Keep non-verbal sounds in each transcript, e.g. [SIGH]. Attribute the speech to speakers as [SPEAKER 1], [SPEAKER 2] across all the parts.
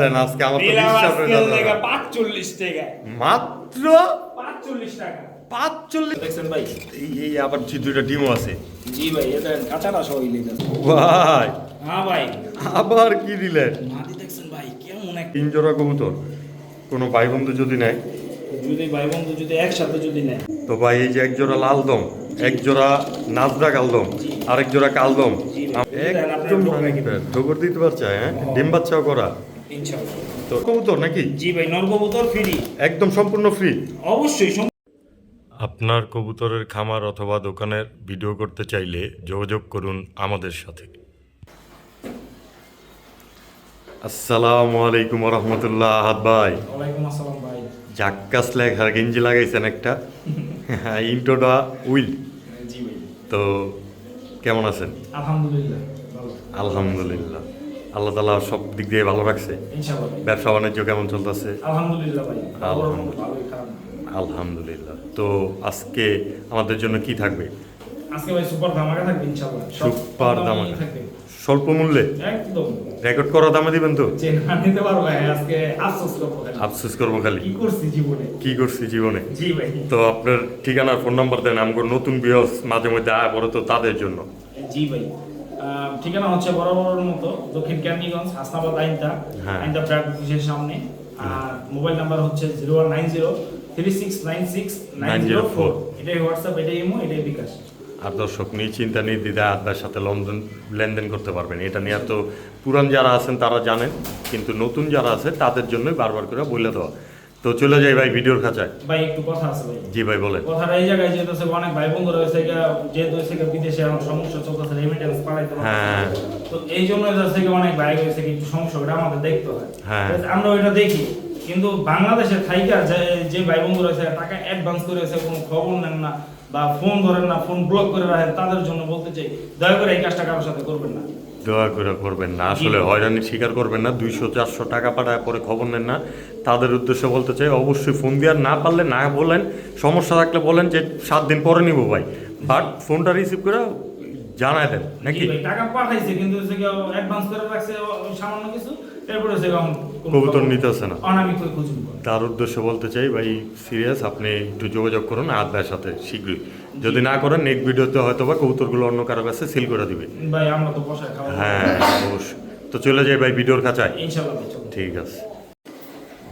[SPEAKER 1] দেন আজকে আমার তো বিশ্বাস হয়ে
[SPEAKER 2] পাঁচচল্লিশ টাকা।
[SPEAKER 1] মাত্র
[SPEAKER 2] পাঁচচল্লিশ টাকা।
[SPEAKER 1] পাঁচচল্লিশ
[SPEAKER 2] দেখছেন ভাই
[SPEAKER 1] এই এই আবার জি দুইটা ডিমও আছে।
[SPEAKER 2] জি ভাই এটা কাঁচাটা সহ ইলিশ আছে।
[SPEAKER 1] ভাই।
[SPEAKER 2] হ্যাঁ ভাই।
[SPEAKER 1] আবার কি দিলেন
[SPEAKER 2] মাদি দেখছেন ভাই কেমন এক
[SPEAKER 1] তিন জোড়া কবুতর। কোনো ভাই বন্ধু যদি নেয়।
[SPEAKER 2] যদি ভাই বন্ধু যদি একসাথে যদি নেয়।
[SPEAKER 1] তো ভাই এই যে এক জোড়া লাল দম এক জোড়া নাজরা কালদম আরেক জোড়া কালদম। একদম দিতে পারছে হ্যাঁ? ডিম বাচ্চাও করা।
[SPEAKER 2] ইনশাআল্লাহ।
[SPEAKER 1] তো কবুতর নাকি?
[SPEAKER 2] জি ভাই নরকবুতর ফ্রি
[SPEAKER 1] একদম সম্পূর্ণ ফ্রি
[SPEAKER 2] অবশ্যই
[SPEAKER 1] আপনার কবুতরের খামার অথবা দোকানের ভিডিও করতে চাইলে যোগাযোগ করুন আমাদের সাথে। আসসালামু আলাইকুম রহমতুল্লাহ আহাদ ভাই।
[SPEAKER 2] ওয়ালাইকুম আসসালাম ভাই।
[SPEAKER 1] জাক্কাস লেখার গেঞ্জি লাগাইছেন একটা। [LAUGHS] হ্যাঁ, ইন্টোটা উইল।
[SPEAKER 2] জি ভাই।
[SPEAKER 1] তো কেমন আছেন?
[SPEAKER 2] আলহামদুলিল্লাহ
[SPEAKER 1] আলহামদুলিল্লাহ। আল্লাহ তালা সব দিক দিয়ে ভালো রাখছে। ব্যবসা বাণিজ্য কেমন চলতেছে?
[SPEAKER 2] আলহামদুলিল্লাহ
[SPEAKER 1] তো আজকে আমাদের জন্য কি থাকবে?
[SPEAKER 2] সুপার ধামাকা
[SPEAKER 1] স্বল্প মূল্যে? রেকর্ড করা দামে দিবেন তো?
[SPEAKER 2] আফসোস করব খালি। কি করছি জীবনে?
[SPEAKER 1] তো আপনার ঠিকানা ফোন নাম্বার দেন আমার নতুন বিয়স মাঝে মধ্যে আয় পড়ে তো তাদের জন্য।
[SPEAKER 2] জি ভাই। ঠিকানা হচ্ছে বরাবরের মতো দক্ষিণ ক্যান্ডিগঞ্জ হাসনাবাদ আইনতা
[SPEAKER 1] হ্যাঁ।
[SPEAKER 2] আইনতা ব্র্যাড অফিসের সামনে। আর মোবাইল নাম্বার হচ্ছে zero one nine zero three six nine six nine zero four. এটাই হোয়াটসঅ্যাপ এটাই ইমো এটাই বিকাশ।
[SPEAKER 1] আর দর্শক নিশ্চিন্তা নির্দ্বিধায় আপনার সাথে লেনদেন লেনদেন করতে পারবেন। এটা নিয়ে তো পুরান যারা আছেন তারা জানেন কিন্তু নতুন যারা আছে তাদের জন্যই বারবার করে বলে দেওয়া। তো চলে যাই ভাই ভিডিওর খাঁচায়।
[SPEAKER 2] ভাই একটু কথা আছে ভাই।
[SPEAKER 1] জি ভাই বলেন।
[SPEAKER 2] কথাটা এই জায়গায় যেহেতু অনেক ভাই বন্ধুরা হয়েছে গিয়া, যেহেতু হচ্ছে গিয়া বিদেশে এখন সমস্যা চলতেছে রেমিটেন্স পাঠাইতে
[SPEAKER 1] হ্যাঁ।
[SPEAKER 2] তো এই জন্য হচ্ছে অনেক ভাই হয়েছে কি একটু সমস্যা ওটা আমাদের দেখতে হয়।
[SPEAKER 1] হ্যাঁ।
[SPEAKER 2] আমরা ওইটা দেখি। কিন্তু বাংলাদেশের থাইকা যে যে ভাই বন্ধুরা আছে টাকা অ্যাডভান্স করে আছে কোনো খবর নেন না বা ফোন ধরেন না ফোন ব্লক করে রাখেন তাদের জন্য বলতে চাই দয়া করে এই কাজটা কারোর সাথে করবেন না।
[SPEAKER 1] দয়া করে করবেন না। আসলে হয়রানি স্বীকার করবেন না। দুইশো চারশো টাকা পাঠায় পরে খবর নেন না। তাদের উদ্দেশ্যে বলতে চাই অবশ্যই ফোন দেওয়ার না পারলে না বলেন। সমস্যা থাকলে বলেন যে সাত দিন পরে নিব ভাই। বাট ফোনটা রিসিভ করে জানায় দেন নাকি?
[SPEAKER 2] টাকা পাঠাইছে কিন্তু অ্যাডভান্স করে রাখছে সামান্য কিছু এরপরে কোনো
[SPEAKER 1] কবুতর নিতেছে না। তার উদ্দেশ্যে বলতে চাই ভাই সিরিয়াস আপনি একটু যোগাযোগ করুন আদ ভাইয়ের সাথে শীঘ্রই। যদি না করেন নেক্সট ভিডিওতে হয়তো বা কবুতরগুলো অন্য কারও কাছে সিল করে দিবে।
[SPEAKER 2] ভাই আমরা তো
[SPEAKER 1] হ্যাঁ অবশ্যই। তো চলে যাই ভাই ভিডিওর খাঁচায়
[SPEAKER 2] ভাই চলুন।
[SPEAKER 1] ঠিক আছে।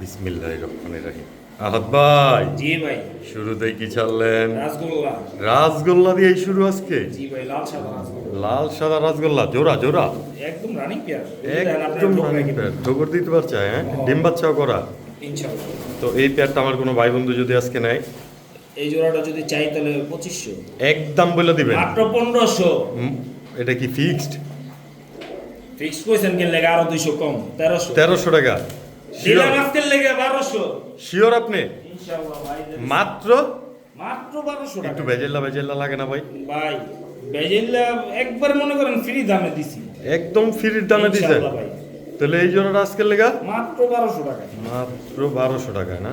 [SPEAKER 1] বিসমিল্লাহ রহমান রাহিম। আহাদ ভাই।
[SPEAKER 2] জি ভাই।
[SPEAKER 1] শুরুতেই কি ছাড়লেন?
[SPEAKER 2] রাসগোল্লা।
[SPEAKER 1] রাসগোল্লা দিয়েই শুরু আজকে?
[SPEAKER 2] জি ভাই লাল সাদা রাসগোল্লা।
[SPEAKER 1] লাল সাদা রাসগোল্লা জোড়া জোড়া?
[SPEAKER 2] একদম রানিং পেয়ার
[SPEAKER 1] একদম ঠোকর দিতে পারছে হ্যাঁ? ডিম বাচ্চাও করা। তো এই পেয়ারটা আমার কোনো ভাই বন্ধু যদি আজকে নেয়?
[SPEAKER 2] এই জোড়াটা যদি চাই তাহলে পঁচিশশো।
[SPEAKER 1] একদম বলে দিবেন।
[SPEAKER 2] মাত্র পনেরোশো।
[SPEAKER 1] এটা কি ফিক্সড
[SPEAKER 2] ফিক্স কইছেন কেন লেগে আরও দুইশো কম তেরোশো।
[SPEAKER 1] তেরোশো টাকা।
[SPEAKER 2] দিলাম আজকের লেগে বারোশো।
[SPEAKER 1] শিওর আপনি?
[SPEAKER 2] ইনশাল্লাহ ভাই
[SPEAKER 1] মাত্র?
[SPEAKER 2] মাত্র বারোশো
[SPEAKER 1] একটু
[SPEAKER 2] টাকা
[SPEAKER 1] বেজেল্লা বেজেল্লা লাগে না ভাই?
[SPEAKER 2] ভাই বেজেল্লা একবার মনে করেন ফ্রি দামে দিছি।
[SPEAKER 1] একদম ফ্রির দামে
[SPEAKER 2] ইনশাআল্লাহ ভাই।
[SPEAKER 1] তাহলে এই জন্য আজকের লেগা?
[SPEAKER 2] মাত্র বারোশো টাকা
[SPEAKER 1] মাত্র না?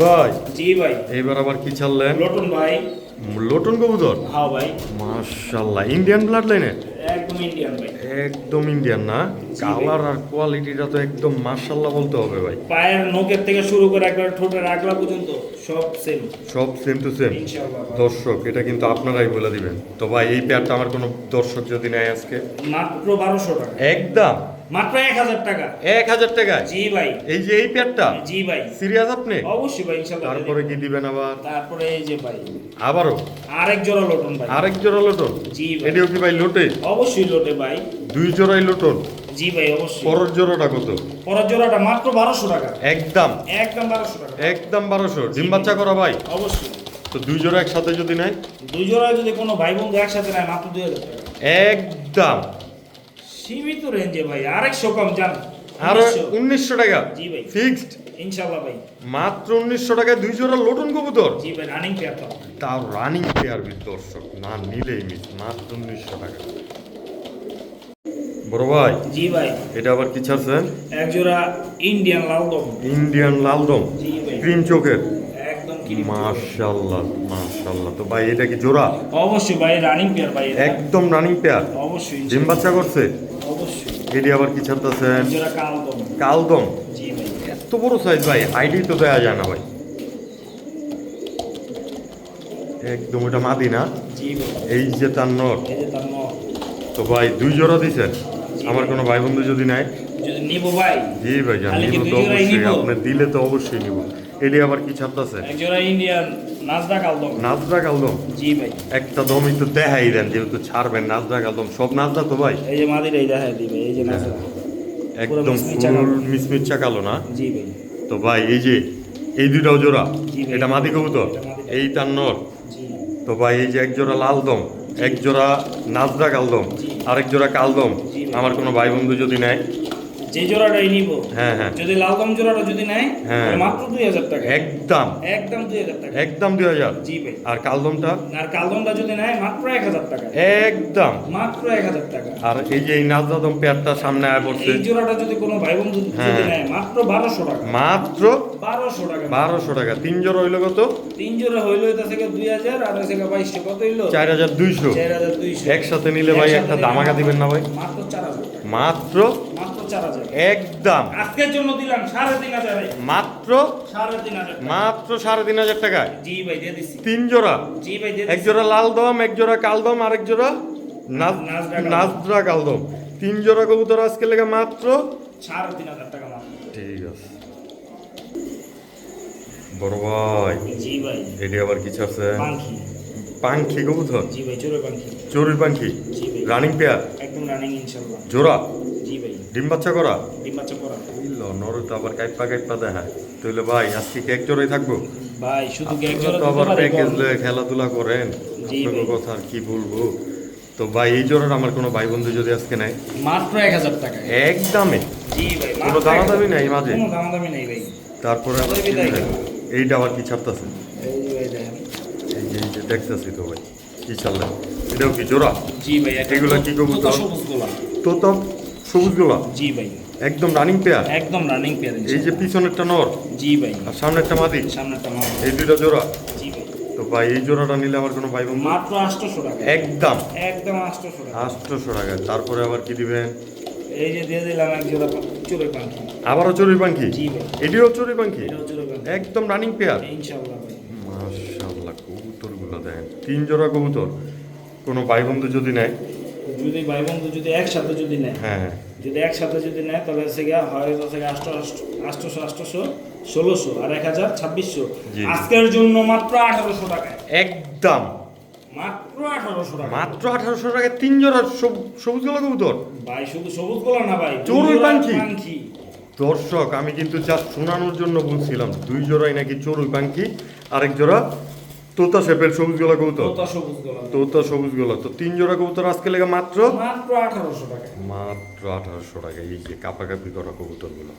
[SPEAKER 1] ভাই
[SPEAKER 2] জি ভাই।
[SPEAKER 1] এইবার আবার কি ছাড়লেন?
[SPEAKER 2] লটন ভাই।
[SPEAKER 1] লোটন কবুতর?
[SPEAKER 2] হ্যাঁ ভাই।
[SPEAKER 1] মাশাল্লাহ ইন্ডিয়ান ব্লাড লাইনে
[SPEAKER 2] একদম ইন্ডিয়ান ভাই।
[SPEAKER 1] একদম ইন্ডিয়ান না? কালার আর কোয়ালিটিটা তো একদম মাশাল্লাহ বলতে হবে ভাই।
[SPEAKER 2] পায়ের নখের থেকে শুরু করে একবার ঠোঁটের আগলা পর্যন্ত সব সেম
[SPEAKER 1] সব সেম টু সেম দর্শক এটা কিন্তু আপনারাই বলে দিবেন। তো ভাই এই পেয়ারটা আমার কোনো দর্শক যদি নেয় আজকে?
[SPEAKER 2] মাত্র বারোশো টাকা।
[SPEAKER 1] একদম।
[SPEAKER 2] মাত্র এক হাজার টাকা।
[SPEAKER 1] এক হাজার টাকায়?
[SPEAKER 2] জি ভাই।
[SPEAKER 1] এই যে এই পেয়ারটা?
[SPEAKER 2] জি ভাই।
[SPEAKER 1] সিরিয়াস আপনি?
[SPEAKER 2] অবশ্যই ভাই ইনশাল্লাহ
[SPEAKER 1] তারপরে কি দিবেন আবার?
[SPEAKER 2] তারপরে এই যে ভাই।
[SPEAKER 1] আবারও?
[SPEAKER 2] আরেক জোড়া লটন ভাই।
[SPEAKER 1] আরেক জোড়া লোটন?
[SPEAKER 2] জি ভাই।
[SPEAKER 1] এটিও কি ভাই লোটে?
[SPEAKER 2] অবশ্যই লোটে ভাই।
[SPEAKER 1] দুই জোড়াই লোটন?
[SPEAKER 2] জি ভাই অবশ্যই।
[SPEAKER 1] পরের জোড়াটা কত?
[SPEAKER 2] পরের জোড়াটা মাত্র বারোশো টাকা।
[SPEAKER 1] একদম।
[SPEAKER 2] একদম বারোশো টাকা।
[SPEAKER 1] একদম বারোশো। ডিম বাচ্চা করা ভাই?
[SPEAKER 2] অবশ্যই।
[SPEAKER 1] তো দুই জোড়া একসাথে যদি নেয়?
[SPEAKER 2] দুই জোড়া যদি কোনো ভাই বন্ধু একসাথে নেয় মাত্র দুই হাজার টাকা।
[SPEAKER 1] একদম।
[SPEAKER 2] সীমিত রেঞ্জে ভাই আরেকশো কম জান।
[SPEAKER 1] আর উনিশশো টাকা?
[SPEAKER 2] জি ভাই।
[SPEAKER 1] ফিক্সড?
[SPEAKER 2] ভাই।
[SPEAKER 1] মাত্র উনিশশো টাকায় দুই জোড়া লোটন কবুতর?
[SPEAKER 2] জি ভাই রানিং পেয়ার তো।
[SPEAKER 1] তাও রানিং পেয়ার বিদ দর্শক না নিলেই মিস মাত্র উনিশশো টাকা। বড় ভাই
[SPEAKER 2] জি ভাই।
[SPEAKER 1] এটা আবার কি ছাড়ছেন
[SPEAKER 2] এক জোড়া ইন্ডিয়ান লালদম
[SPEAKER 1] ইন্ডিয়ান লালদম
[SPEAKER 2] জি ভাই।
[SPEAKER 1] ক্রিম চোখের? মাশাল্লাহ মাশাল্লাহ। তো ভাই এটা কি জোড়া?
[SPEAKER 2] অবশ্যই ভাই রানিং পেয়ার ভাই
[SPEAKER 1] একদম রানিং পেয়ার
[SPEAKER 2] অবশ্যই।
[SPEAKER 1] ডিম বাচ্চা করছে? এটি আবার কি ছাড়তেছেন
[SPEAKER 2] কালদম।
[SPEAKER 1] এত বড় সাইজ ভাই হাইডি তো দেওয়া যায় না ভাই। একদম ওটা মাদি না? এই যে তার নট তো ভাই দুই জোড়া দিছেন আমার কোনো ভাই বন্ধু যদি নাই
[SPEAKER 2] ভাই
[SPEAKER 1] জি ভাই জান নিব তো অবশ্যই।
[SPEAKER 2] নিবো?
[SPEAKER 1] আপনি দিলে তো অবশ্যই নিব। এটি আবার কি ছাড়তেছে
[SPEAKER 2] ইন্ডিয়ান নাজদা কালদম
[SPEAKER 1] নাজরা কালদম
[SPEAKER 2] জি ভাই।
[SPEAKER 1] একটা দম একটু দেখাই দেন যেহেতু ছাড়বেন নাজরা কালদম সব নাজরা তো ভাই।
[SPEAKER 2] এই যে মাদির এই দেখা দিবে এই যে নাজদা
[SPEAKER 1] একদম
[SPEAKER 2] মিচমিচা কালো।
[SPEAKER 1] না?
[SPEAKER 2] জি ভাই।
[SPEAKER 1] তো ভাই এই যে এই দুইটাও জোড়া? এটা মাদি কবুতর? এই তার নর? তো ভাই এই যে এক জোড়া লাল দম এক জোড়া নাজরা কালদম। আরেক জোড়া কালদম আমার কোনো ভাই বন্ধু যদি নেয়
[SPEAKER 2] যে জোড়াটাই নিব
[SPEAKER 1] হ্যাঁ হ্যাঁ।
[SPEAKER 2] যদি লালদম জোড়াটা যদি নেয়
[SPEAKER 1] হ্যাঁ।
[SPEAKER 2] মাত্র দুই হাজার টাকা।
[SPEAKER 1] একদম।
[SPEAKER 2] একদম দুই হাজার টাকা।
[SPEAKER 1] একদম দুই হাজার।
[SPEAKER 2] জি ভাই।
[SPEAKER 1] আর কালদমটা
[SPEAKER 2] আর কালদমটা যদি নেয় মাত্র এক হাজার টাকা।
[SPEAKER 1] একদম।
[SPEAKER 2] মাত্র এক হাজার টাকা।
[SPEAKER 1] আর এই যে এই নাজরা দম পেয়ারটা সামনে আয় পড়ছে।
[SPEAKER 2] এই জোড়াটা যদি কোনো ভাই বন্ধু যদি
[SPEAKER 1] হ্যাঁ।
[SPEAKER 2] নেয় মাত্র বারোশো টাকা।
[SPEAKER 1] মাত্র
[SPEAKER 2] বারোশো টাকা।
[SPEAKER 1] বারোশো টাকা। তিন জোড়া হইল কত?
[SPEAKER 2] তিন জোড়া হইল এটা থেকে দুই হাজার আর থেকে বাইশশো। কত হইল?
[SPEAKER 1] চার হাজার দুইশো।
[SPEAKER 2] চার হাজার দুইশো।
[SPEAKER 1] একসাথে নিলে ভাই একটা ধামাকা দিবেন না ভাই?
[SPEAKER 2] মাত্র চার হাজার টাকা।
[SPEAKER 1] মাত্র একদম।
[SPEAKER 2] আজকের জন্য দিলাম সাড়ে তিন হাজার
[SPEAKER 1] মাত্র
[SPEAKER 2] সাড়ে তিন হাজার টাকা।
[SPEAKER 1] মাত্র সাড়ে তিন হাজার টাকায়?
[SPEAKER 2] জি ভাই দিয়ে দিচ্ছি
[SPEAKER 1] তিন জোড়া?
[SPEAKER 2] জি ভাই
[SPEAKER 1] এক জোড়া লাল দম এক জোড়া কালদম আরেক জোড়া নাজ-
[SPEAKER 2] নাজরা কালদম।
[SPEAKER 1] তিন জোড়া কবুতর আজকে লেগে মাত্র
[SPEAKER 2] সাড়ে তিন হাজার টাকা
[SPEAKER 1] ঠিক আছে। বড় ভাই
[SPEAKER 2] জি ভাই।
[SPEAKER 1] এটি আবার কি ছাড়ছে?
[SPEAKER 2] পাখি
[SPEAKER 1] পাঙ্খি কবুতর?
[SPEAKER 2] জি ভাই চোরে পাখি
[SPEAKER 1] পাঙ্খি রানিং পেয়ার?
[SPEAKER 2] একদম রানিং ইনশাল্লাহ
[SPEAKER 1] জোড়া?
[SPEAKER 2] জি ভাই।
[SPEAKER 1] ডিম বাচ্চা করা?
[SPEAKER 2] ডিম বাচ্চা করা।
[SPEAKER 1] ইল্ল নরে তো আবার কাইপা কাইপা দেখায়। তাহলে ভাই আজকে কি এক জোড়াই থাকব?
[SPEAKER 2] ভাই শুধু এক জোড়া
[SPEAKER 1] তো আবার প্যাকেজ লয়ে খেলাধুলা করেন। আপনাদের। কথা আর কি বলব? তো ভাই এই জোড়ার আমার কোনো ভাই বন্ধু যদি আজকে নাই
[SPEAKER 2] মাত্র এক হাজার টাকা।
[SPEAKER 1] একদমে
[SPEAKER 2] জি ভাই
[SPEAKER 1] কোনো দামাদামি
[SPEAKER 2] 1000
[SPEAKER 1] নাই মাঝে?
[SPEAKER 2] কোনো দামাদামি নেই ভাই।
[SPEAKER 1] তারপরে? এইটা আবার কি ছাড়তেছে?
[SPEAKER 2] এই যে
[SPEAKER 1] দেখতেছি তো ভাই কি ছাড়লেন এটাও কি জোড়া?
[SPEAKER 2] জি ভাই
[SPEAKER 1] এগুলা কি কবুতর?
[SPEAKER 2] তোতা সবুজ গোলা
[SPEAKER 1] তো তো সবুজ গোলা
[SPEAKER 2] জি ভাই।
[SPEAKER 1] একদম রানিং পেয়ার
[SPEAKER 2] একদম রানিং পেয়ার
[SPEAKER 1] এই যে পিছনেরটা নর?
[SPEAKER 2] জি ভাই।
[SPEAKER 1] আর সামনেরটা মাদি?
[SPEAKER 2] সামনেরটা মাল
[SPEAKER 1] এই দুইটা জোড়া?
[SPEAKER 2] জি ভাই।
[SPEAKER 1] তো ভাই এই জোড়াটা নিলে আমার কোনো ভাই
[SPEAKER 2] মাত্র আটশোশো টাকা।
[SPEAKER 1] একদম।
[SPEAKER 2] একদম আটশোশো টাকা।
[SPEAKER 1] আটশোশো টাকা। তারপরে আবার কি দিবেন?
[SPEAKER 2] এই যে দিয়ে দিলাম এক জোড়া চোরে পাখি।
[SPEAKER 1] আবারও চড়ুই পাখি?
[SPEAKER 2] জি ভাই।
[SPEAKER 1] এটিও
[SPEAKER 2] চোরে পাখি?
[SPEAKER 1] একদম রানিং পেয়ার
[SPEAKER 2] ইনশাল্লাহ ভাই।
[SPEAKER 1] মাশাআল্লাহ কবুতরগুলো দেখেন। তিন জোড়া কবুতর। কোনো ভাই বন্ধু যদি নেয়।
[SPEAKER 2] যদি ভাই বন্ধু যদি একসাথে যদি নেয়।
[SPEAKER 1] হ্যাঁ।
[SPEAKER 2] যদি একসাথে যদি নেয় তাহলে হচ্ছে গিয়া হয় হচ্ছে আটশো আটশোশো আটশোশো ষোলোশো আর এক হাজার ছাব্বিশশো। আজকের জন্য মাত্র আঠারোশো টাকায়।
[SPEAKER 1] একদম।
[SPEAKER 2] মাত্র আঠারোশো টাকা
[SPEAKER 1] মাত্র আঠারোশো টাকায় তিন জোড়া সব- সবুজ গোলা কবুতর?
[SPEAKER 2] ভাই শুধু সবুজ গোলা না ভাই
[SPEAKER 1] চড়ুই পাখি? দর্শক আমি কিন্তু জাস্ট শোনানোর জন্য বলছিলাম দুই জোড়াই নাকি চড়ুই পাখি আরেক জোড়া তোতা শেপের সবুজ গোলা কবুতর?
[SPEAKER 2] তোতা সবুজ গোলা।
[SPEAKER 1] তোতা সবুজ গোলা। তো তিন জোড়া কবুতর আজকে লেগে মাত্র?
[SPEAKER 2] মাত্র আঠারোশো টাকা।
[SPEAKER 1] মাত্র আঠারোশো টাকা। এই যে কাপাকাপি করা কবুতরগুলো।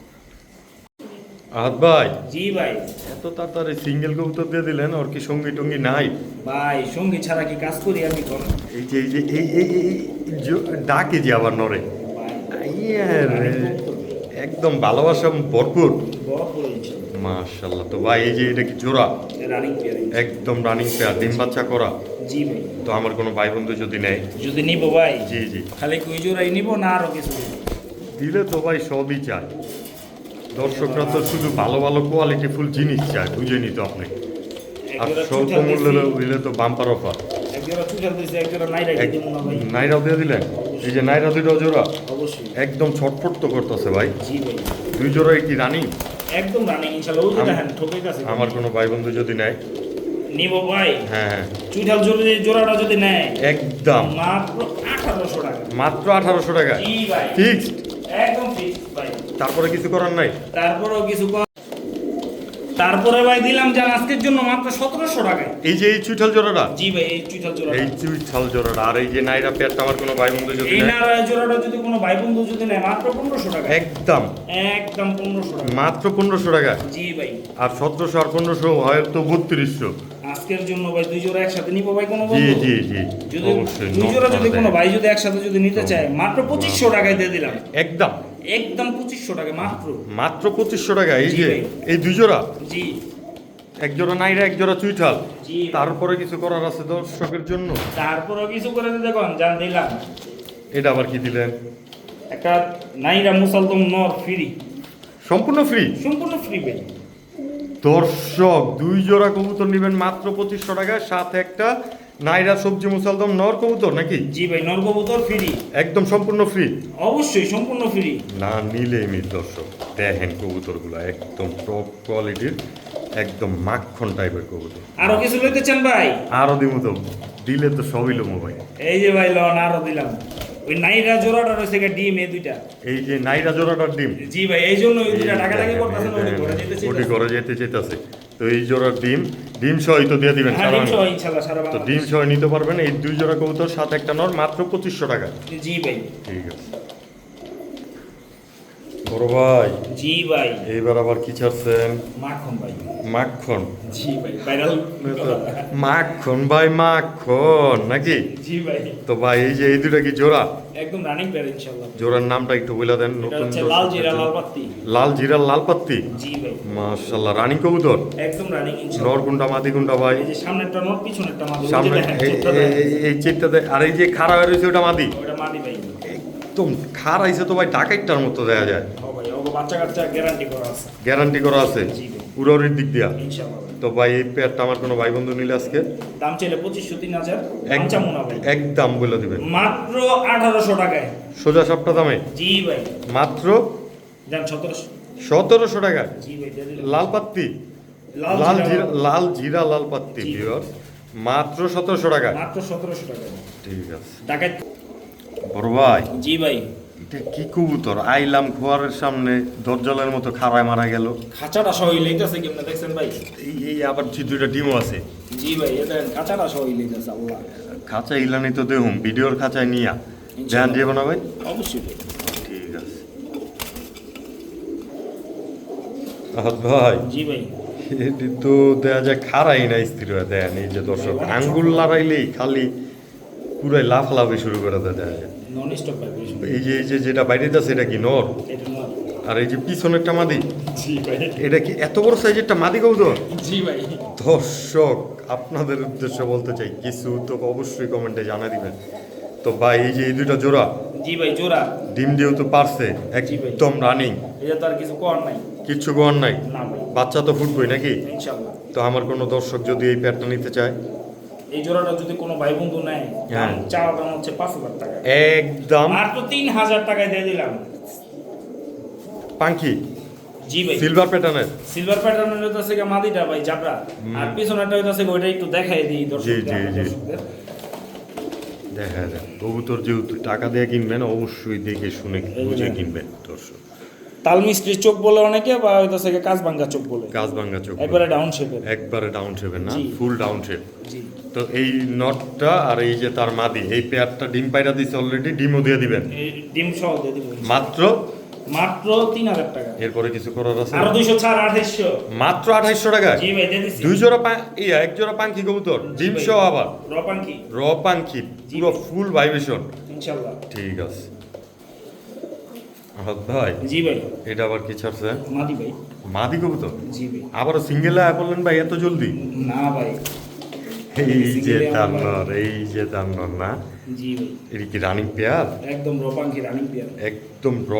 [SPEAKER 1] আহাত ভাই
[SPEAKER 2] জি ভাই।
[SPEAKER 1] এত তাড়াতাড়ি সিঙ্গেল কবুতর দিয়ে দিলেন ওর কি সঙ্গী টঙ্গী নাই?
[SPEAKER 2] ভাই সঙ্গী ছাড়া কি কাজ করি আমি কোন
[SPEAKER 1] এই যে এই যে এই এই ডাকে যে আবার নরে একদম ভালোবাসা ভরপুর। মাশাল্লাহ তো ভাই এই যে এটা কি জোড়া?
[SPEAKER 2] রানিং পেয়ার
[SPEAKER 1] একদম রানিং পেয়ার ডিম বাচ্চা করা।
[SPEAKER 2] জি ভাই।
[SPEAKER 1] তো আমার কোনো ভাই বন্ধু যদি নেয়।
[SPEAKER 2] যদি নিব ভাই
[SPEAKER 1] জি জি।
[SPEAKER 2] খালি কুই জোড়াই নিব না আরও কিছু নিব?
[SPEAKER 1] দিলে তো ভাই সবই চায়। দর্শকরা তো শুধু ভালো ভালো কোয়ালিটি ফুল জিনিস চায় বুঝে নিত আপনি।
[SPEAKER 2] এক
[SPEAKER 1] আর
[SPEAKER 2] জোড়া
[SPEAKER 1] স্বল্প মূল্যে
[SPEAKER 2] দিছি,
[SPEAKER 1] হইলে তো বাম্পার অফার
[SPEAKER 2] এক জোড়া চুঠাল দিছি, এক জোড়া নাই রাখি দিব না ভাই।
[SPEAKER 1] নাইরাও দিয়ে দিলেন এই যে নাইরা দুইটা জোড়া?
[SPEAKER 2] অবশ্যই।
[SPEAKER 1] একদম ছটফট তো করতেছে ভাই।
[SPEAKER 2] জি ভাই।
[SPEAKER 1] দুই জোড়াই কি রানিং
[SPEAKER 2] একদম রানিং ইনশাআল্লাহ ওই দেখেন আছে
[SPEAKER 1] আমার কোনো ভাই বন্ধু যদি নেয়।
[SPEAKER 2] নিব ভাই।
[SPEAKER 1] হ্যাঁ চুইঠাল
[SPEAKER 2] চুঠাল যদি জোড়াটা যদি নেয়
[SPEAKER 1] একদম।
[SPEAKER 2] মাত্র আঠারোশো টাকা।
[SPEAKER 1] মাত্র আঠারোশো টাকা।
[SPEAKER 2] জি ভাই।
[SPEAKER 1] ফিক্সড?
[SPEAKER 2] একদম ফিক্সড ভাই।
[SPEAKER 1] তারপরে কিছু করার নাই?
[SPEAKER 2] তারপরেও কিছু তারপরে ভাই দিলাম জান আজকের জন্য মাত্র সতেরোশো টাকায়।
[SPEAKER 1] এই যে এই চুইঠাল জোড়াটা?
[SPEAKER 2] জি ভাই এই চুঠাল জোড়া
[SPEAKER 1] এই চুইঠাল জোড়াটা। আর এই যে নাইরা পেয়ারটা আমার কোনো ভাই বন্ধু যদি
[SPEAKER 2] এই নারায় জোড়াটা যদি কোনো ভাই বন্ধু যদি নেয় মাত্র পনেরোশো টাকা
[SPEAKER 1] একদম।
[SPEAKER 2] একদম পনেরোশো টাকা
[SPEAKER 1] মাত্র পনেরোশো টাকা
[SPEAKER 2] জি ভাই।
[SPEAKER 1] আর সতেরোশো আর পনেরোশো হয়তো বত্রিশশো।
[SPEAKER 2] আজকের জন্য ভাই দুই জোড়া একসাথে নিবো ভাই কোনো
[SPEAKER 1] জি
[SPEAKER 2] বন্ধু?
[SPEAKER 1] জি জি।
[SPEAKER 2] যদি দুই জোড়া যদি কোনো ভাই যদি একসাথে যদি নিতে চায় মাত্র পঁচিশশো টাকায় দিয়ে দিলাম।
[SPEAKER 1] একদম।
[SPEAKER 2] একদম পঁচিশশো টাকা মাত্র।
[SPEAKER 1] মাত্র পঁচিশশো টাকা এই যে এই দুই জোড়া?
[SPEAKER 2] জি।
[SPEAKER 1] এক জোড়া নাইরা এক জোড়া চুইঠাল।
[SPEAKER 2] জি।
[SPEAKER 1] তারপরে কিছু করার আছে দর্শকের জন্য?
[SPEAKER 2] তারপরেও কিছু করে দিতে কোন জান দিলাম।
[SPEAKER 1] এটা আবার কি দিলেন?
[SPEAKER 2] একটা নাইরা মুসালদম নর ফ্রি।
[SPEAKER 1] সম্পূর্ণ ফ্রি?
[SPEAKER 2] সম্পূর্ণ ফ্রি ভাই।
[SPEAKER 1] দর্শক দুই জোড়া কবুতর নেবেন মাত্র পঁচিশশো টাকায় সাথে একটা নাইরা সবজি মুসালদম নর কবুতর নাকি?
[SPEAKER 2] জি ভাই নর কবুতর ফ্রি
[SPEAKER 1] একদম সম্পূর্ণ ফ্রি
[SPEAKER 2] অবশ্যই সম্পূর্ণ ফ্রি
[SPEAKER 1] না নিলে মিল দর্শক দেখেন কবুতরগুলো একদম টপ কোয়ালিটির একদম মাখন টাইপের কবুতর।
[SPEAKER 2] আরও কিছু লইতে চান ভাই?
[SPEAKER 1] আরও দিব তো দিলে তো সবই লোমো ভাই।
[SPEAKER 2] এই যে ভাই লন আরও দিলাম। ওই নাইরা জোড়াটা রয়েছে ডিম এই দুইটা।
[SPEAKER 1] এই যে নাইরা জোড়াটার ডিম।
[SPEAKER 2] জি ভাই এই জন্য ওই দুইটা টাকা করতেছেন করে যেতে
[SPEAKER 1] ওটি
[SPEAKER 2] চাইতেছেন।
[SPEAKER 1] যেতে চেতেছে তো এই জোড়ার ডিম ডিম সহই তো দিয়ে দিবেন
[SPEAKER 2] হ্যাঁ
[SPEAKER 1] সারা
[SPEAKER 2] ইনশাআল্লাহ সারা
[SPEAKER 1] তো ডিম সহ নিতে পারবেন এই দুই জোড়া কবুতর সাথে একটা নর মাত্র পঁচিশশো টাকা।
[SPEAKER 2] জি ভাই।
[SPEAKER 1] ঠিক আছে। বড় ভাই।
[SPEAKER 2] জি ভাই।
[SPEAKER 1] এইবার আবার কি ছাড়ছেন?
[SPEAKER 2] মাখন ভাই।
[SPEAKER 1] মাখন?
[SPEAKER 2] জি ভাই ভাইরাল
[SPEAKER 1] মাখন ভাই মাখন নাকি?
[SPEAKER 2] জি ভাই।
[SPEAKER 1] তো ভাই এই যে এই দুটা কি জোড়া?
[SPEAKER 2] একদম রানিং প্লেয়ার ইনশাআল্লাহ।
[SPEAKER 1] জোড়ার নামটা একটু বলে দেন নতুন
[SPEAKER 2] লাল জিরা লাল পাত্তি।
[SPEAKER 1] লাল জিরা লাল পাত্তি?
[SPEAKER 2] জি ভাই।
[SPEAKER 1] মাশাল্লাহ রানী কবুতর?
[SPEAKER 2] একদম রানিং ইনশাআল্লাহ।
[SPEAKER 1] নর কোনটা মাদি কোনটা ভাই?
[SPEAKER 2] এই যে সামনেরটা নট পিছনেরটা মাদি।
[SPEAKER 1] সামনে এই- চিত্তাতে আর এই যে খাড়া হয়ে রয়েছে ওটা মাদি?
[SPEAKER 2] ওটা মাদি ভাই।
[SPEAKER 1] একদম তো ভাই ডাকাইটার মতো দেখা যায়।
[SPEAKER 2] বাচ্চা কাচ্চা গ্যারান্টি করা আছে।
[SPEAKER 1] গ্যারান্টি করা আছে? পুরোরির দিক দিয়া? তো ভাই এই পেয়ারটা আমার কোনো ভাই বন্ধু নিলে আজকে?
[SPEAKER 2] দাম চাইলে পঁচিশশো তিন হাজার।
[SPEAKER 1] এক
[SPEAKER 2] পঞ্চাশ মুনা ভাই।
[SPEAKER 1] একদম বলে দিবেন।
[SPEAKER 2] মাত্র আঠারোশো টাকায়।
[SPEAKER 1] সোজা সবটা দামে?
[SPEAKER 2] জি ভাই।
[SPEAKER 1] মাত্র?
[SPEAKER 2] যান সতেরোশো।
[SPEAKER 1] সতেরোশো টাকা
[SPEAKER 2] জি ভাই
[SPEAKER 1] লাল পাত্তি?
[SPEAKER 2] লাল জিরা
[SPEAKER 1] লাল। জিরা লাল পাত্তি
[SPEAKER 2] জি।
[SPEAKER 1] মাত্র সতেরোশো টাকা
[SPEAKER 2] মাত্র সতেরোশো টাকা
[SPEAKER 1] ঠিক আছে।
[SPEAKER 2] টাকায়
[SPEAKER 1] বড় ভাই।
[SPEAKER 2] জি ভাই।
[SPEAKER 1] কি কবুতর? আইলাম খোয়ারের সামনে দরজালের মতো খাড়ায় মারা গেল।
[SPEAKER 2] খাঁচাটা সহ লেগেছে কেমনে দেখছেন ভাই?
[SPEAKER 1] এই এই আবার যে দুইটা ডিমও আছে।
[SPEAKER 2] জি ভাই এটা খাঁচাটা সহ লেগেছে আল্লাহ।
[SPEAKER 1] খাঁচা ইলানি তো দেখুন ভিডিওর খাঁচায় নিয়া। ধ্যান যাব না ভাই।
[SPEAKER 2] অবশ্যই
[SPEAKER 1] ঠিক আছে। আহাদ ভাই।
[SPEAKER 2] জি ভাই।
[SPEAKER 1] এটি তো দেখা যায় খারাই না স্থির হয়ে দেয় এই যে দর্শক আঙ্গুল লড়াইলেই খালি পুরাই লাফালাফি শুরু করে দেয় যায়।
[SPEAKER 2] নন স্টপ ভাইব্রেশন
[SPEAKER 1] এই যে এই যে যেটা বাইরে যাচ্ছে এটা কি নর?
[SPEAKER 2] এটা
[SPEAKER 1] আর এই যে পিছনেরটা মাদি?
[SPEAKER 2] জি ভাই।
[SPEAKER 1] এটা কি এত বড় সাইজেরটা মাদি কৌতর
[SPEAKER 2] জি ভাই।
[SPEAKER 1] দর্শক আপনাদের উদ্দেশ্যে বলতে চাই কিছু তো অবশ্যই কমেন্টে জানা দিবেন। তো ভাই এই যে এই দুইটা জোড়া?
[SPEAKER 2] জি ভাই জোড়া।
[SPEAKER 1] ডিম যেহেতু পারছে
[SPEAKER 2] জি ভাই।
[SPEAKER 1] একদম রানিং
[SPEAKER 2] এটা তো আর কিছু কর নাই।
[SPEAKER 1] কিচ্ছু গোয়ার নাই? বাচ্চা তো ফুটবই নাকি? তো আমার কোনো দর্শক যদি এই প্যাডটা নিতে চায়
[SPEAKER 2] এই জোড়াটা যদি কোনো ভাই বন্ধু নেয়
[SPEAKER 1] হ্যাঁ।
[SPEAKER 2] দাম হচ্ছে পাঁচ হাজার টাকা।
[SPEAKER 1] একদম।
[SPEAKER 2] মাত্র তিন হাজার টাকায় দিয়ে দিলাম।
[SPEAKER 1] পাঙ্কি?
[SPEAKER 2] জি ভাই।
[SPEAKER 1] সিলভার প্যাটার্নের
[SPEAKER 2] সিলভার প্যাটার্নের হইতাছে মাদিটা ভাই জাবরা আর পিছনেরটা হইতাছে ওইটা একটু দেখাই দিই দর্শকদের
[SPEAKER 1] জি,
[SPEAKER 2] আমার
[SPEAKER 1] জি। দেখা যায় কবুতর যেহেতু টাকা দিয়ে কিনবেন অবশ্যই দেখে শুনে বুঝে কিনবেন দর্শক।
[SPEAKER 2] তাল মিস্ত্রির চোখ বলে অনেকে বা হইতাছে গিয়ে কাজ ভাঙ্গা চোখ বলে।
[SPEAKER 1] গাছ ভাঙ্গা চোখ
[SPEAKER 2] একবারে ডাউন শেপের।
[SPEAKER 1] একবারে ডাউন শেপের না ফুল ডাউন শেপ।
[SPEAKER 2] জি।
[SPEAKER 1] তো এই নটটা আর এই যে তার মাদি এই পেয়ারটা ডিম পাইরা দিছে অলরেডি ডিমও দিয়ে দিবেন?
[SPEAKER 2] ডিম সহ দিয়ে দিব
[SPEAKER 1] মাত্র?
[SPEAKER 2] মাত্র তিন হাজার টাকা।
[SPEAKER 1] এরপরে কিছু করার আছে?
[SPEAKER 2] আরও দুইশো ছাড় আঠাইশশো
[SPEAKER 1] মাত্র আঠাইশশো টাকা?
[SPEAKER 2] জি ভাই
[SPEAKER 1] দুই জোড়া পা ইয়া এক জোড়া পাঙ্কি কবুতর ডিম সহ আবার?
[SPEAKER 2] রপান কি
[SPEAKER 1] র পাঙ্কি পুরো ফুল ভাইব্রেশন
[SPEAKER 2] ইনশাল্লাহ।
[SPEAKER 1] ঠিক আছে। ভাই?
[SPEAKER 2] জি ভাই।
[SPEAKER 1] এটা আবার কি ছাড়ছে?
[SPEAKER 2] মাদি ভাই।
[SPEAKER 1] মাদি কবুতর?
[SPEAKER 2] জি ভাই।
[SPEAKER 1] আবারও সিঙ্গেল আয় ভাই এত জলদি?
[SPEAKER 2] না ভাই।
[SPEAKER 1] এই যে
[SPEAKER 2] Single
[SPEAKER 1] তার নর এই যে তার না?
[SPEAKER 2] জি ভাই।
[SPEAKER 1] এটা কি রানিং পেয়ার
[SPEAKER 2] একদম কি রানিং পেয়ার
[SPEAKER 1] একদম র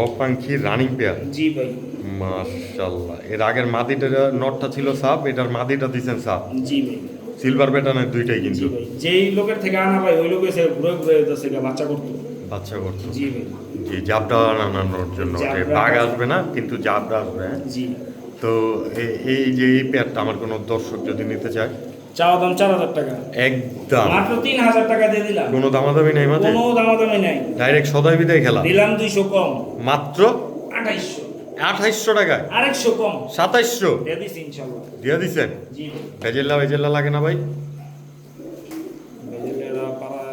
[SPEAKER 1] রানিং পেয়ার
[SPEAKER 2] জি ভাই।
[SPEAKER 1] মাশাল্লাহ এর আগের মাদিটা নটটা ছিল সাপ এটার মাদিটা দিছেন সাপ।
[SPEAKER 2] জি ভাই।
[SPEAKER 1] সিলভার প্যাটার্নের দুইটাই কিন্তু।
[SPEAKER 2] যেই লোকের থেকে আনা ভাই ওই লোকের সে ঘুরে ঘুরে বাচ্চা করতো।
[SPEAKER 1] বাচ্চা করতো।
[SPEAKER 2] জি ভাই।
[SPEAKER 1] জাবটা আনানোর জন্য বাঘ
[SPEAKER 2] আসবে।
[SPEAKER 1] না কিন্তু জাবটা আসবে হ্যাঁ?
[SPEAKER 2] জি।
[SPEAKER 1] তো এই যে এই পেয়ারটা আমার কোনো দর্শক যদি নিতে চায়?
[SPEAKER 2] চাওয়া দাম চার হাজার টাকা।
[SPEAKER 1] একদম।
[SPEAKER 2] মাত্র তিন হাজার টাকা দিয়ে দিলাম।
[SPEAKER 1] কোনো দামাদামি নেই মাঝে?
[SPEAKER 2] কোনো দামাদামি নাই।
[SPEAKER 1] ডাইরেক্ট সদাই বিদায় খেলা?
[SPEAKER 2] দিলাম দুইশো কম।
[SPEAKER 1] মাত্র?
[SPEAKER 2] আঠাইশশো।
[SPEAKER 1] আঠাইশশো টাকায়?
[SPEAKER 2] আরেকশো কম।
[SPEAKER 1] সাতাইশশো?
[SPEAKER 2] দিয়ে দিছি ইনশাল্লাহ।
[SPEAKER 1] দিয়ে ভেজেল্লা ভেজেল্লা লাগে না ভাই
[SPEAKER 2] বেজেলেরা পারা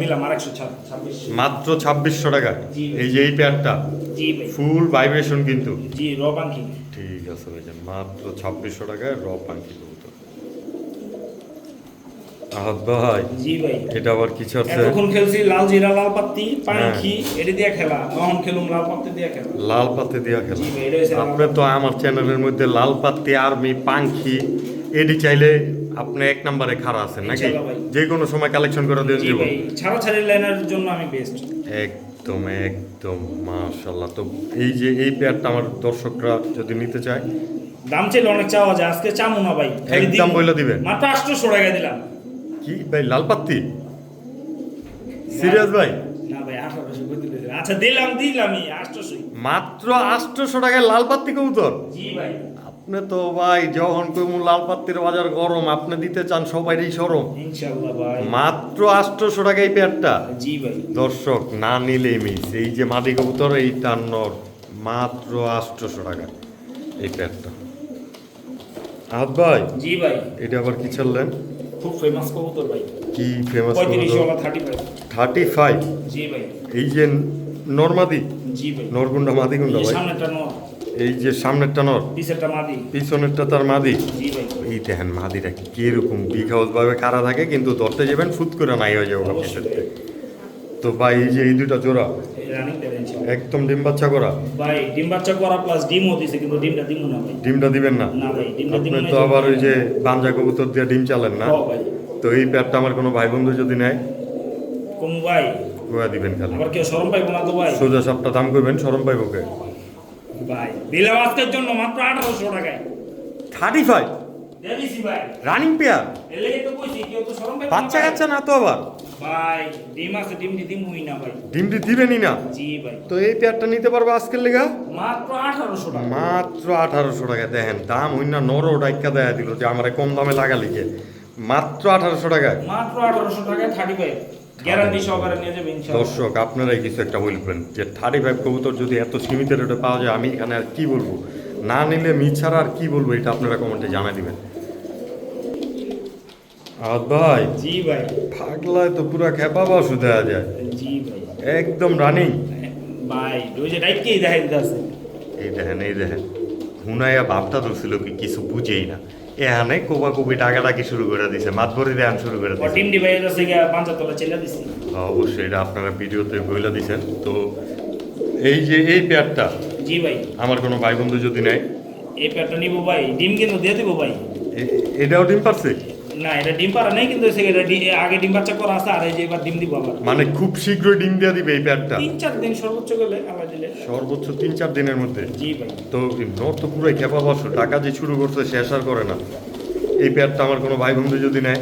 [SPEAKER 2] দিলাম
[SPEAKER 1] মাত্র ছাব্বিশশো টাকা? এই যে এই পেয়ারটা ফুল ভাইব্রেশন কিন্তু?
[SPEAKER 2] জি
[SPEAKER 1] ঠিক আছে ভাইজান মাত্র ছাব্বিশশো টাকায় র পাঙ্কি কবুতর। আহাদ ভাই
[SPEAKER 2] জি ভাই।
[SPEAKER 1] এটা আবার কিছু আছে
[SPEAKER 2] এতক্ষণ খেলছি লাল জিরা লাল পাত্তি
[SPEAKER 1] হ্যাঁ।
[SPEAKER 2] দিয়ে খেলা। তখন খেলুম লাল পাত্তি দিয়ে খেলা।
[SPEAKER 1] লাল দিয়া
[SPEAKER 2] এটা
[SPEAKER 1] আপনি তো আমার চ্যানেলের মধ্যে লাল পাতি আর্মি পাঙ্খি এডি চাইলে আপনি এক নম্বরে খাড়া আছেন নাকি? যে কোনো সময় কালেকশন করে দিয়ে দিব।
[SPEAKER 2] ছাড়া ছাড়ি লাইনের জন্য আমি বেস্ট
[SPEAKER 1] একদম একদম মাশাল্লাহ তো এই যে এই পেয়ারটা আমার দর্শকরা যদি নিতে চায়।
[SPEAKER 2] দাম ছিল অনেক চাওয়া যায় আজকে চামু না ভাই
[SPEAKER 1] একদম। বলে দিবেন।
[SPEAKER 2] মাত্র আটশোশো টাকা দিলাম।
[SPEAKER 1] কি ভাই লাল পাত্তি? সিরিয়াস ভাই?
[SPEAKER 2] না ভাই আঠারোশো করে দিলে। দিলাম। আচ্ছা দিলাম দিলামই
[SPEAKER 1] মাত্র আটশোশো টাকায় লাল পাত্তি কবুতর?
[SPEAKER 2] জি ভাই।
[SPEAKER 1] আপনি তো ভাই যখন কইমু লাল পাত্তির বাজার গরম আপনি দিতে চান সবাইরই সরম।
[SPEAKER 2] ভাই।
[SPEAKER 1] মাত্র আটশোশো টাকা এই পেয়ারটা।
[SPEAKER 2] জি ভাই।
[SPEAKER 1] দর্শক না নিলে মিস এই যে মাদি কবুতর এই টান্নর মাত্র আটশোশো টাকা এই পেয়ারটা। আহাত ভাই
[SPEAKER 2] জি ভাই।
[SPEAKER 1] এটা আবার কি ছাড়লেন?
[SPEAKER 2] খুব ফেমাস কবুতর ভাই।
[SPEAKER 1] কি ফেমাস
[SPEAKER 2] ওয়ালা থার্টি ফাইভ জি ভাই।
[SPEAKER 1] এই যে নরমাদি
[SPEAKER 2] জি ভাই।
[SPEAKER 1] নরগুন্ডা মাদি
[SPEAKER 2] এই
[SPEAKER 1] গুন্ডা
[SPEAKER 2] যে
[SPEAKER 1] ভাই।
[SPEAKER 2] সামনেরটা নয়
[SPEAKER 1] এই যে সামনেরটা নর পিছনেরটা তার মাদি। এই দেখেন মাদিটা কীরকম বিঘাউস ভাবে কারা থাকে কিন্তু ধরতে যাবেন ফুট করে নাই হয়ে যাবে
[SPEAKER 2] অবশ্যই।
[SPEAKER 1] তো ভাই এই যে এই দুটা জোড়া একদম ডিম বাচ্চা করা?
[SPEAKER 2] ভাই ডিম বাচ্চা করা প্লাস ডিমও দিছে কিন্তু ডিমটা দিমু না ভাই।
[SPEAKER 1] ডিমটা দিবেন না?
[SPEAKER 2] না ভাই ডিমটা
[SPEAKER 1] আপনি
[SPEAKER 2] না
[SPEAKER 1] তো আবার ওই যে বাঞ্জা কবুতর দিয়ে ডিম চালেন না? তো এই প্যাডটা আমার কোনো ভাই বন্ধু যদি নেয়?
[SPEAKER 2] কোন ভাই।
[SPEAKER 1] গোয়া দিবেন খালি।
[SPEAKER 2] আবার কেউ সরম পাইবো না তো ভাই।
[SPEAKER 1] সোজা সাপটা দাম করবেন সরম পাইবকে
[SPEAKER 2] ভাই। আজকের জন্য মাত্র আঠারোশো টাকায়।
[SPEAKER 1] থার্টি ফাইভ রানিং পেয়ার বাচ্চা কাচ্চা না তো আবার?
[SPEAKER 2] ভাই ডিম আছে ডিম দি দিমুই না ভাই।
[SPEAKER 1] ডিমটি দিবেনই না?
[SPEAKER 2] জি ভাই।
[SPEAKER 1] তো এই পেয়ারটা নিতে পারব আজকের লেগা?
[SPEAKER 2] মাত্র আঠারোশো টাকা।
[SPEAKER 1] মাত্র আঠারোশো টাকা। দেখেন দাম হইন না নরও ডাইকা দেয়া দিল যে আমার কম দামে লাগালি কে মাত্র আঠারোশো টাকায়।
[SPEAKER 2] মাত্র আঠারোশো টাকায় থার্টি ফাইভ গ্যারান্টি সহকারে নিয়ে যাবে ইনশাআল্লাহ।
[SPEAKER 1] দর্শক আপনারাই কিছু একটা বলবেন যে থার্টি ফাইভ কবুতর যদি এত সীমিত রেটে পাওয়া যায় আমি এখানে আর কি বলব? না নিলে মি ছাড়া আর কি বলব এটা আপনারা কমেন্টে জানা দিবেন। আর ভাই
[SPEAKER 2] জি ভাই।
[SPEAKER 1] পাগলায় তো পুরা খেপা বাসু দেওয়া যায়।
[SPEAKER 2] জি ভাই।
[SPEAKER 1] একদম রানিং
[SPEAKER 2] ভাই ওই যে ডাইকেই দেখাই দিতেছে
[SPEAKER 1] এই দেখেন এই দেখেন। হুনাইয়া ভাবটা ধরছিল কি কিছু বুঝেই না। এখানে কোবা কবি টাকাটাকি শুরু করে দিছে মাছ ভরি দেন শুরু করে দিছে।
[SPEAKER 2] টিম ডি আছে গিয়ে পাঞ্চার তলা চেলে
[SPEAKER 1] অবশ্যই এটা আপনারা ভিডিওতে বইলা দিছেন। তো এই যে এই পেয়ারটা
[SPEAKER 2] জি ভাই।
[SPEAKER 1] আমার কোনো ভাই বন্ধু যদি নেয়
[SPEAKER 2] এই পেয়ারটা নিবো ভাই ডিম কিন্তু দিয়ে দিব ভাই।
[SPEAKER 1] এটাও ডিম পারছে?
[SPEAKER 2] না এটা ডিম পাড়া নেই কিন্তু এটা আগে ডিম বাচ্চা করা আছে আর এই যে এবার ডিম দিব আবার।
[SPEAKER 1] মানে খুব শীঘ্রই ডিম দিয়ে দিবে এই পেয়ারটা
[SPEAKER 2] তিন চার দিন সর্বোচ্চ গেলে আবার দিলে।
[SPEAKER 1] সর্বোচ্চ তিন চার দিনের মধ্যে?
[SPEAKER 2] জি ভাই।
[SPEAKER 1] তো নর তো পুরোই খেপা বর্ষ টাকা যে শুরু করছে শেষ আর করে না। এই পেয়ারটা আমার কোনো ভাই বন্ধু যদি নেয়?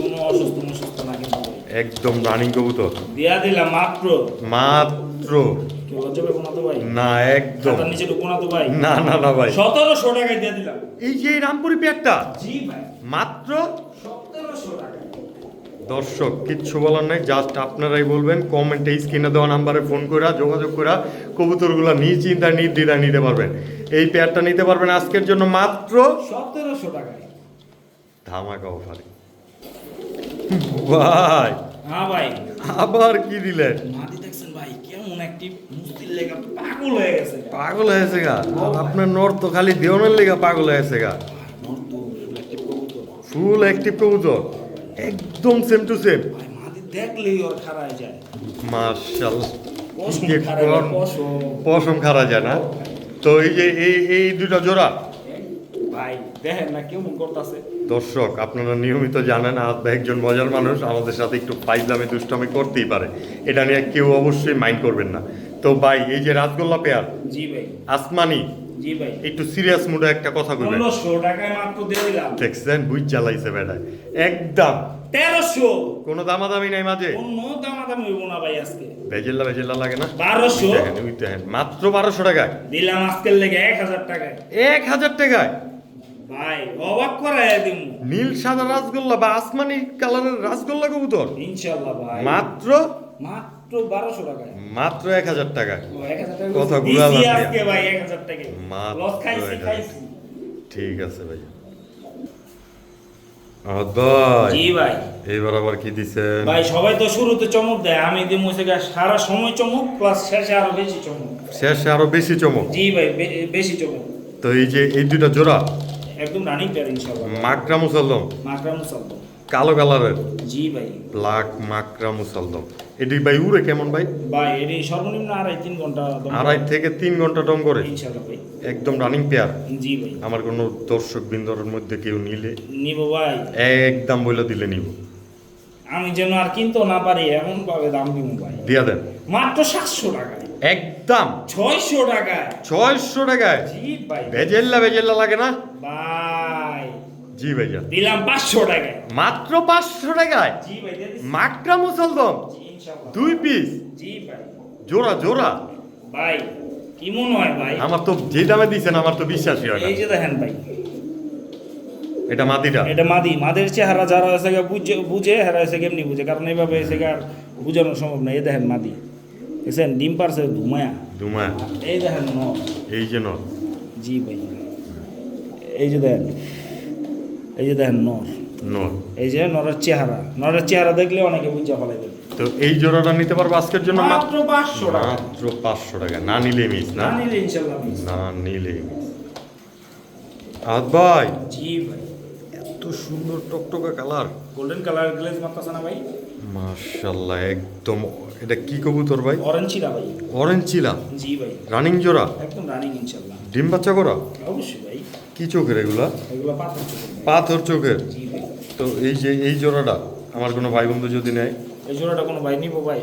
[SPEAKER 2] কোনো অসুস্থ অসুস্থ না কিন্তু
[SPEAKER 1] একদম রানিং কবুতর।
[SPEAKER 2] দিয়া দিলাম মাত্র।
[SPEAKER 1] মাত্র?
[SPEAKER 2] না
[SPEAKER 1] একদম।
[SPEAKER 2] না ভাই।
[SPEAKER 1] না না ভাই।
[SPEAKER 2] সতেরোশো টাকায় দিয়ে দিলাম।
[SPEAKER 1] এই যে রামপুরি পেয়ারটা
[SPEAKER 2] জি ভাই।
[SPEAKER 1] মাত্র? দর্শক কিচ্ছু বলার নাই জাস্ট আপনারাই বলবেন কমেন্টে স্ক্রিনে দেওয়া নাম্বারে ফোন করে যোগাযোগ করে কবুতরগুলো নিশ্চিন্তা নির্দ্বিধায় নিতে পারবেন। এই পেয়ারটা নিতে পারবেন আজকের জন্য মাত্র
[SPEAKER 2] সতেরোশো টাকায়।
[SPEAKER 1] ধামাকা অফারে ভাই
[SPEAKER 2] হ্যাঁ ভাই।
[SPEAKER 1] আবার কি দিলেন?
[SPEAKER 2] মাটি দেখছেন ভাই কেমন একটি মুস্তির লেগা পাগল হয়ে গেছে।
[SPEAKER 1] পাগল হয়েছে গা। আপনার নর তো খালি দেওয়ানের লেগা পাগল হয়েছে গা।
[SPEAKER 2] একটি
[SPEAKER 1] ফুল অ্যাক্টিভ কবুতর। একদম সেম টু সেম
[SPEAKER 2] ভাই মাটি দেখলেই ওর খারায় যায়।
[SPEAKER 1] মার্শাল
[SPEAKER 2] পশম
[SPEAKER 1] খারা যায় না? তো এই যে এই এই দুটা জোড়া?
[SPEAKER 2] ভাই দেখেন না কেমন করতেছে।
[SPEAKER 1] দর্শক আপনারা নিয়মিত জানেন আর একজন মজার মানুষ আমাদের সাথে একটু পাইজলামে দুষ্টামি করতেই পারে। এটা নিয়ে কেউ অবশ্যই মাইন্ড করবেন না। তো ভাই এই যে রাজগোল্লা পেয়ার
[SPEAKER 2] জি ভাই।
[SPEAKER 1] আসমানি
[SPEAKER 2] জি ভাই।
[SPEAKER 1] একটু সিরিয়াস মুডে একটা কথা কইবেন।
[SPEAKER 2] টাকায় মাত্র দিয়ে দিলাম।
[SPEAKER 1] দেখছেন বুঝ জ্বালাইছে বেটায় একদম।
[SPEAKER 2] তেরোশো।
[SPEAKER 1] কোনো দামাদামি নাই মাঝে।
[SPEAKER 2] অন্য দামাদামি হইব না ভাই আজকে।
[SPEAKER 1] ভেজেল্লা ভেজেল্লা লাগে না?
[SPEAKER 2] বারোশো।
[SPEAKER 1] দেখেন ওই দেখেন মাত্র বারোশো টাকায়।
[SPEAKER 2] দিলাম আজকের লেগে এক হাজার টাকায়।
[SPEAKER 1] এক হাজার টাকায়?
[SPEAKER 2] ভাই অবাক করাই দিম।
[SPEAKER 1] নীল সাদা রাসগোল্লা বা আসমানি কালারের রাসগোল্লা কবুতর?
[SPEAKER 2] ইনশাল্লাহ ভাই।
[SPEAKER 1] মাত্র?
[SPEAKER 2] মাত্র
[SPEAKER 1] মাত্র এক হাজার টাকায়
[SPEAKER 2] ও, টাকা
[SPEAKER 1] কথা
[SPEAKER 2] আজকে ভাই এক হাজার লস খাইছি খাইছি।
[SPEAKER 1] ঠিক আছে ভাই।
[SPEAKER 2] জি ভাই।
[SPEAKER 1] এইবার আবার কি দিছেন?
[SPEAKER 2] ভাই সবাই তো শুরুতে চমক দেয়। আমি দিই মুছে সারা সময় চমক প্লাস শেষে আরও বেশি চমক।
[SPEAKER 1] শেষে আরও বেশি চমক?
[SPEAKER 2] জি ভাই বেশি চমক।
[SPEAKER 1] তো এই যে এই দুটা জোড়া?
[SPEAKER 2] একদম রানিং প্লেয়ার ইনশাল্লাহ
[SPEAKER 1] মাকরা মুসাল্লম।
[SPEAKER 2] মাকরাম মুসাল্লাম।
[SPEAKER 1] কালো কালারের?
[SPEAKER 2] জি ভাই।
[SPEAKER 1] ব্ল্যাক মাকরা মুসাল্লম এটি ভাই উড়ে কেমন ভাই?
[SPEAKER 2] ভাই এটি সর্বনিম্ন আড়াই তিন ঘণ্টা দম
[SPEAKER 1] আড়াই থেকে তিন ঘণ্টা টম করে?
[SPEAKER 2] ইনশাল্লাহ ভাই।
[SPEAKER 1] একদম রানিং পেয়ার
[SPEAKER 2] জি ভাই।
[SPEAKER 1] আমার কোনো দর্শক বিন্দরের মধ্যে কেউ নিলে?
[SPEAKER 2] নিব ভাই।
[SPEAKER 1] একদম বলে দিলে নিব।
[SPEAKER 2] আমি যেন আর কিনতে না পারি এমন ভাবে দাম দিব ভাই।
[SPEAKER 1] দিয়া দেন।
[SPEAKER 2] মাত্র সাতশো টাকা
[SPEAKER 1] একদম।
[SPEAKER 2] ছয়শো টাকায়।
[SPEAKER 1] ছয়শো টাকায়?
[SPEAKER 2] জি ভাই।
[SPEAKER 1] ভেজেল্লা ভেজেল্লা লাগে না?
[SPEAKER 2] ভাই।
[SPEAKER 1] জি ভাইয়া।
[SPEAKER 2] দিলাম পাঁচশো টাকায়।
[SPEAKER 1] মাত্র পাঁচশো টাকায়?
[SPEAKER 2] জি ভাই দিয়ে
[SPEAKER 1] মাকড়া মুসলদম?
[SPEAKER 2] জি, ইনশাআল্লাহ।
[SPEAKER 1] দুই পিস
[SPEAKER 2] জি ভাই।
[SPEAKER 1] জোড়া জোড়া?
[SPEAKER 2] ভাই কি মনে হয় ভাই?
[SPEAKER 1] আমার তো যে দামে দিয়েছেন আমার তো বিশ্বাসই হয় না।
[SPEAKER 2] এই যে দেখেন ভাই।
[SPEAKER 1] এটা মাটিটা?
[SPEAKER 2] এটা মাদি। মাদের চেহারা যারা এসে বুঝে বুঝে হেরা এসে কেমনি বুঝে। কারণ এইভাবে এসে আর বুঝানো সম্ভব না। এই দেখেন মাদি। দেখছেন? ডিম পারছে ধুমায়া।
[SPEAKER 1] দুমায়
[SPEAKER 2] এই দেখেন ন
[SPEAKER 1] এই যে নর
[SPEAKER 2] জি ভাই। এই যে দেখেন। এই যে দেখেন নর।
[SPEAKER 1] নর।
[SPEAKER 2] এই যে নরের চেহারা। নরের চেহারা দেখলে অনেকে বুঝে ফেলাই দেবে।
[SPEAKER 1] তো এই জোড়াটা নিতে পারব আজকের জন্য?
[SPEAKER 2] মাত্র পাঁচশো টাকা।
[SPEAKER 1] মাত্র পাঁচশো টাকা। না নিলে মিস না?
[SPEAKER 2] নিলে ইনশাল্লাহ।
[SPEAKER 1] না নিলে মিস। আদ ভাই।
[SPEAKER 2] জি ভাই।
[SPEAKER 1] এত সুন্দর টকটকা কালার।
[SPEAKER 2] গোল্ডেন কালার গ্লেজ মারতেছে না ভাই?
[SPEAKER 1] মার্শাল্লাহ একদম এটা কি কবুতর ভাই?
[SPEAKER 2] অরেঞ্জ চিরা ভাই।
[SPEAKER 1] অরেঞ্জ চিলা
[SPEAKER 2] জি ভাই।
[SPEAKER 1] রানিং জোড়া?
[SPEAKER 2] একদম রানিং ইনশাল্লাহ।
[SPEAKER 1] ডিম বাচ্চা করা?
[SPEAKER 2] অবশ্যই ভাই।
[SPEAKER 1] কি চোখের এগুলা?
[SPEAKER 2] পাথর চোখের।
[SPEAKER 1] তো এই যে এই জোড়াটা আমার কোনো ভাই বন্ধু যদি নেয়?
[SPEAKER 2] এই জোড়াটা কোনো ভাই নিবো ভাই?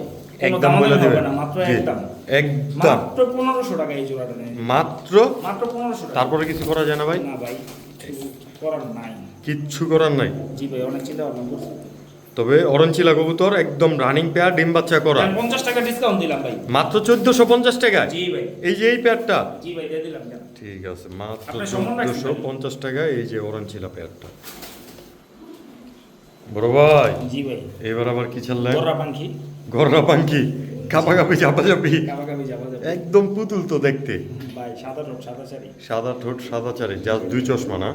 [SPEAKER 1] একদম বলে
[SPEAKER 2] হবে মাত্র একদম।
[SPEAKER 1] একদম।
[SPEAKER 2] মাত্র পনেরোশো টাকা এই জোড়াটা নেই
[SPEAKER 1] মাত্র?
[SPEAKER 2] মাত্র পনেরোশো টাকা।
[SPEAKER 1] তারপরে কিছু করা যায় না ভাই?
[SPEAKER 2] না ভাই করার নাই।
[SPEAKER 1] কিচ্ছু করার নাই?
[SPEAKER 2] জি ভাই অনেক চিন্তা ভাবনা করছি।
[SPEAKER 1] তবে অরেঞ্চিলা কবুতর একদম রানিং পেয়ার ডিম বাচ্চা করা।
[SPEAKER 2] আমি পঞ্চাশ টাকা ডিসকাউন্ট দিলাম ভাই।
[SPEAKER 1] মাত্র চোদ্দশো পঞ্চাশ টাকায়?
[SPEAKER 2] জি ভাই।
[SPEAKER 1] এই যে এই পেয়ারটা
[SPEAKER 2] জি ভাই দিয়ে দিলাম
[SPEAKER 1] ঠিক আছে মাত্র
[SPEAKER 2] আপনার সম্মান রাখছি
[SPEAKER 1] চোদ্দশো পঞ্চাশ টাকায় এই যে অরেঞ্চিলা পেয়ারটা বড় ভাই
[SPEAKER 2] জি ভাই।
[SPEAKER 1] এবার আবার কি ছাড়লেন?
[SPEAKER 2] বড়রা পাখি
[SPEAKER 1] গররা পাঙ্কি কাপাকাপি চাপাচাপি একদম পুতুল তো দেখতে।
[SPEAKER 2] ভাই সাদা ঠোঁট সাদা চারি
[SPEAKER 1] সাদা ঠোঁট সাদা চারি যা দুই চশমা না?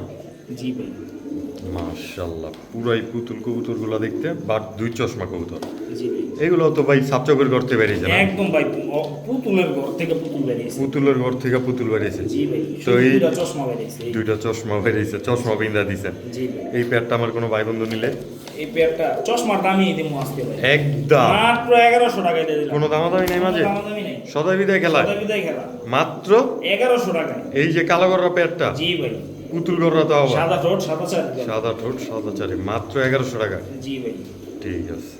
[SPEAKER 2] জি ভাই।
[SPEAKER 1] মাশাল্লাহ পুরাই পুতুল কবুতরগুলা দেখতে বাট দুই চশমা কবুতর। এগুলো তো ভাই সাপচকের ঘর থেকে বেরিয়েছে
[SPEAKER 2] একদম ভাই পুতুলের ঘর থেকে পুতুল বেরিয়েছে
[SPEAKER 1] পুতুলের ঘর থেকে পুতুল বেরিয়েছে
[SPEAKER 2] জি ভাই
[SPEAKER 1] তো এই-
[SPEAKER 2] দুইটা চশমা বেরিয়েছে
[SPEAKER 1] দুইটা চশমা বেরিয়েছে চশমা বিন্দা দিছেন
[SPEAKER 2] জি
[SPEAKER 1] এই প্যাডটা আমার কোনো ভাই বন্ধু নিলে?
[SPEAKER 2] এই পেয়ারটা চশমার দামই দিব আজকে ভাই।
[SPEAKER 1] একদম।
[SPEAKER 2] মাত্র এগারোশো টাকায় দিয়ে দিলাম।
[SPEAKER 1] কোনো দামাদামি নেই মাঝে?
[SPEAKER 2] দামাদামি নেই।
[SPEAKER 1] সদাই বিদায়
[SPEAKER 2] সদা বিদায় খেলা।
[SPEAKER 1] মাত্র?
[SPEAKER 2] এগারোশো টাকায়।
[SPEAKER 1] এই যে কালো গররা প্যাডটা
[SPEAKER 2] জি ভাই।
[SPEAKER 1] পুতুল গররা তো আবার।
[SPEAKER 2] সাদা ঠোঁট সাদা চার।
[SPEAKER 1] সাদা ঠোঁট সাদা চারি। মাত্র এগারোশো টাকা।
[SPEAKER 2] জি ভাই।
[SPEAKER 1] ঠিক আছে।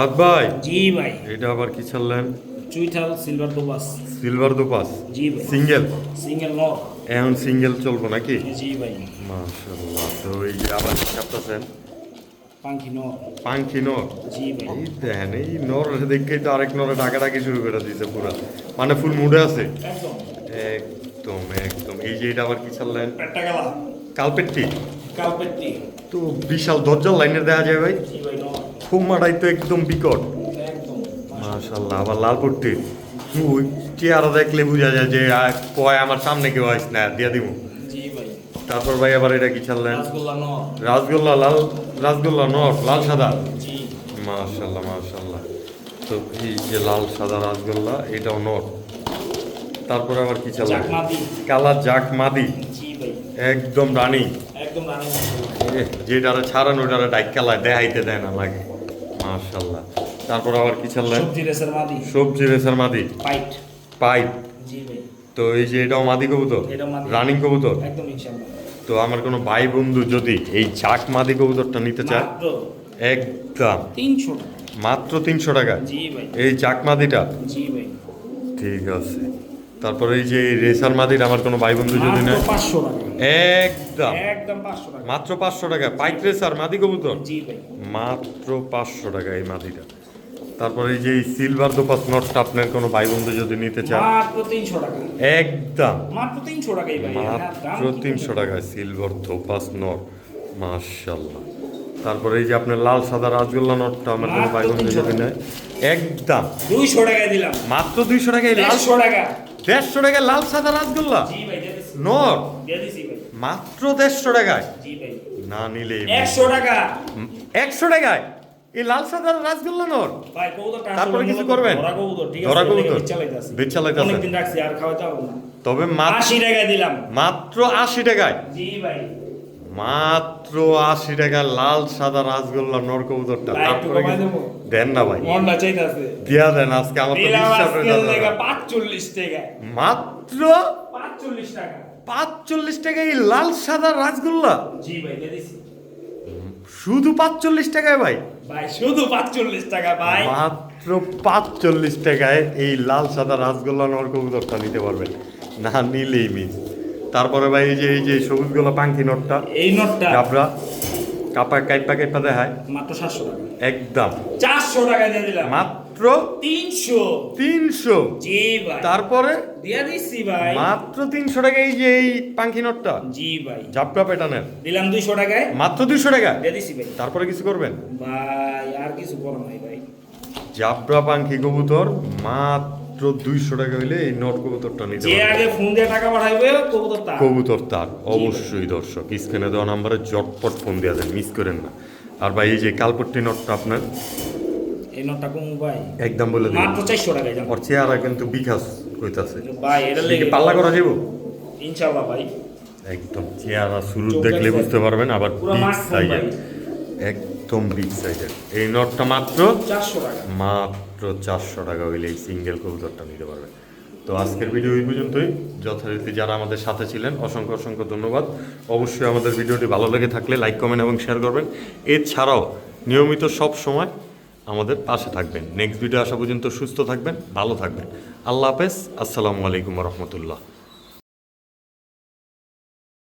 [SPEAKER 1] আদ ভাই
[SPEAKER 2] জি ভাই।
[SPEAKER 1] এটা আবার কি ছাড়লেন?
[SPEAKER 2] চুইঠাল সিলভার দোপাস
[SPEAKER 1] সিলভার দোপাস
[SPEAKER 2] জি ভাই।
[SPEAKER 1] সিঙ্গেল?
[SPEAKER 2] সিঙ্গেল নর।
[SPEAKER 1] এখন সিঙ্গেল চলবো নাকি?
[SPEAKER 2] জি ভাই।
[SPEAKER 1] মাশাল্লাহ তো এই যে আবার কি ছাপতেছেন
[SPEAKER 2] পাঙ্কি নর।
[SPEAKER 1] নর?
[SPEAKER 2] জি ভাই।
[SPEAKER 1] এই দেখেন এই নর দেখেই তো আরেক নরে ডাকাডাকি শুরু করে দিয়েছে পুরা। মানে ফুল মুডে আছে?
[SPEAKER 2] একদম।
[SPEAKER 1] একদম একদম। এই যে এটা আবার কি ছাড়লেন কালপেটটি?
[SPEAKER 2] কালপেটটি।
[SPEAKER 1] তো বিশাল দরজার লাইনের দেখা যায় ভাই।
[SPEAKER 2] নর।
[SPEAKER 1] খুমাটাই তো একদম বিকট। মাশাল্লাহ আবার লাল পট্টি। ওই চেহারা দেখলে বোঝা যায় যে কয় আমার সামনে কেউ আইস না দিয়া দিব তারপর ভাই আবার এটা কি ছাড়লেন
[SPEAKER 2] রাসগোল্লা
[SPEAKER 1] লাল রাসগোল্লা নট লাল সাদা। মাশাল্লাহ মাশাল্লাহ। তো এই যে লাল সাদা রাসগোল্লা এটাও নট তারপরে আবার কি
[SPEAKER 2] চাকমাদি
[SPEAKER 1] কালার জাক মাদি একদম রানি।
[SPEAKER 2] একদম রানিং।
[SPEAKER 1] যেটারে ছাড়ানো ওটারে ডাইক কালায় দেখাইতে দেয় না লাগে। মাশাল্লাহ তারপর আবার কি ছাড়লেন
[SPEAKER 2] সবজি রেসের মাদি।
[SPEAKER 1] সবজি রেসার মাদি।
[SPEAKER 2] পাইট।
[SPEAKER 1] পাইপ
[SPEAKER 2] জি ভাই।
[SPEAKER 1] তো এই যে এটাও মাদি কবুতর? রানিং কবুতর?
[SPEAKER 2] একদম ইনশাআল্লাহ।
[SPEAKER 1] তো আমার কোনো ভাই বন্ধু যদি এই ঝাক মাদি কবুতরটা নিতে চায় একদম।
[SPEAKER 2] তিনশো
[SPEAKER 1] মাত্র তিনশো টাকা? এই চাক মাদিটা? ঠিক আছে। তারপরে এই যে রেসার মাদিটা আমার কোনো ভাই বন্ধু যদি নেয়।
[SPEAKER 2] পাঁচশো
[SPEAKER 1] একদম।
[SPEAKER 2] একদম পাঁচশো টাকা।
[SPEAKER 1] মাত্র পাঁচশো টাকা। পাইক রেসার মাদি কবুতর?
[SPEAKER 2] জি
[SPEAKER 1] মাত্র পাঁচশো টাকা এই মাদিটা। তারপরে এই যে এই সিলভার দোপাস নটটা আপনার কোনো ভাই বন্ধু যদি নিতে চান
[SPEAKER 2] মাত্র তিনশো টাকা।
[SPEAKER 1] একদম।
[SPEAKER 2] মাত্র তিনশো টাকাই ভাই।
[SPEAKER 1] মাত্র তিনশো? টাকায় সিলভার ধোপাস নট। মার্শাল্লাহ তারপরে এই যে আপনার লাল সাদা রাজগোল্লা নটটা আমার কোনো ভাই বন্ধু যদি নেয়? একদম।
[SPEAKER 2] দুইশো টাকায় দিলাম।
[SPEAKER 1] মাত্র দুইশো টাকায়? লাল
[SPEAKER 2] টাকা।
[SPEAKER 1] দেড়শো টাকায় লাল সাদা রাজগোল্লা
[SPEAKER 2] নর।
[SPEAKER 1] মাত্র দেড়শো টাকায়? না নিলে
[SPEAKER 2] একশো টাকা।
[SPEAKER 1] একশো টাকায়? এই লাল সাদা রাজগোল্লা
[SPEAKER 2] নর?
[SPEAKER 1] তারপরে কিছু করবেন?
[SPEAKER 2] ধরা কবুতর আছে
[SPEAKER 1] তবে মাত্র
[SPEAKER 2] আশি টাকায় দিলাম।
[SPEAKER 1] মাত্র আশি টাকায়?
[SPEAKER 2] জি ভাই।
[SPEAKER 1] মাত্র আশি টাকা লাল সাদা রাজগোল্লা নর কবুতরটা তারপরে? দেন না ভাই। দিয়া দেন আজকে আমার হয়ে।
[SPEAKER 2] পাঁচচল্লিশ টাকা।
[SPEAKER 1] মাত্র
[SPEAKER 2] পাঁচচল্লিশ টাকা।
[SPEAKER 1] পাঁচচল্লিশ টাকা এই লাল সাদা রাজগোল্লা
[SPEAKER 2] জি ভাই
[SPEAKER 1] শুধু পাঁচচল্লিশ টাকায় ভাই?
[SPEAKER 2] ভাই শুধু পাঁচচল্লিশ টাকা ভাই।
[SPEAKER 1] মাত্র পাঁচচল্লিশ টাকায় এই লাল সাদা রাসগোল্লা নর কবুতরটা নিতে পারবেন। না নিলেই মিস। তারপরে ভাই এই যে এই যে সবুজ গোলা পাঙ্কি নটটা
[SPEAKER 2] এই নোটটা?
[SPEAKER 1] কাপড়া কাপা কাইপা কাইপা দেখায়?
[SPEAKER 2] মাত্র সাতশো টাকা।
[SPEAKER 1] একদম।
[SPEAKER 2] চারশো টাকা দিয়ে দিলাম।
[SPEAKER 1] মাত্র
[SPEAKER 2] তিনশো।
[SPEAKER 1] তিনশো।
[SPEAKER 2] জি ভাই।
[SPEAKER 1] তারপরে?
[SPEAKER 2] দিয়া দিচ্ছি ভাই।
[SPEAKER 1] মাত্র তিনশো টাকা এই যে এই পাঙ্কি নটটা?
[SPEAKER 2] জি ভাই।
[SPEAKER 1] ঝাপটা পেটানের।
[SPEAKER 2] দিলাম দুইশো টাকায়।
[SPEAKER 1] মাত্র দুইশো টাকা?
[SPEAKER 2] দিয়ে দিচ্ছি ভাই।
[SPEAKER 1] তারপরে কিছু করবেন?
[SPEAKER 2] ভাই আর কিছু করো নাই ভাই।
[SPEAKER 1] জাবরা পাঙ্কি কবুতর মাত্র দুইশো টাকা হইলে এই নট কবুতরটা নিতে
[SPEAKER 2] যে আগে ফোন দিয়ে টাকা পাঠাইবে কবুতর তার
[SPEAKER 1] কবুতর তার অবশ্যই দর্শক স্ক্রিনে দেওয়া নাম্বারে জটপট ফোন দেওয়া যায় মিস করেন না। আর ভাই এই যে কালপট্টি নটটা আপনার?
[SPEAKER 2] এই নোটটা কম ভাই?
[SPEAKER 1] একদম বলে দিন।
[SPEAKER 2] মাত্র চারশো টাকায় জানো
[SPEAKER 1] ওর চেহারা কিন্তু বিকাশ হইতাছে।
[SPEAKER 2] ভাই এটা লেগে
[SPEAKER 1] পাল্লা করা যাব
[SPEAKER 2] ইনশাল্লাহ ভাই।
[SPEAKER 1] একদম চেহারা শুরু দেখলে বুঝতে পারবেন আবার
[SPEAKER 2] পুরো মাছ ভাই।
[SPEAKER 1] একদম বিগ সাইজের এই নটটা মাত্র
[SPEAKER 2] চারশো টাকা।
[SPEAKER 1] মাত্র চারশো টাকা হইলে এই সিঙ্গেল কবুতরটা নিতে পারবেন তো আজকের ভিডিও এই পর্যন্তই। যথারীতি যারা আমাদের সাথে ছিলেন অসংখ্য অসংখ্য ধন্যবাদ। অবশ্যই আমাদের ভিডিওটি ভালো লেগে থাকলে লাইক কমেন্ট এবং শেয়ার করবেন। এছাড়াও নিয়মিত সব সময় আমাদের পাশে থাকবেন। নেক্সট ভিডিও আসা পর্যন্ত সুস্থ থাকবেন ভালো থাকবেন। আল্লাহ হাফেজ। আসসালামু আলাইকুম রহমতুল্লাহ।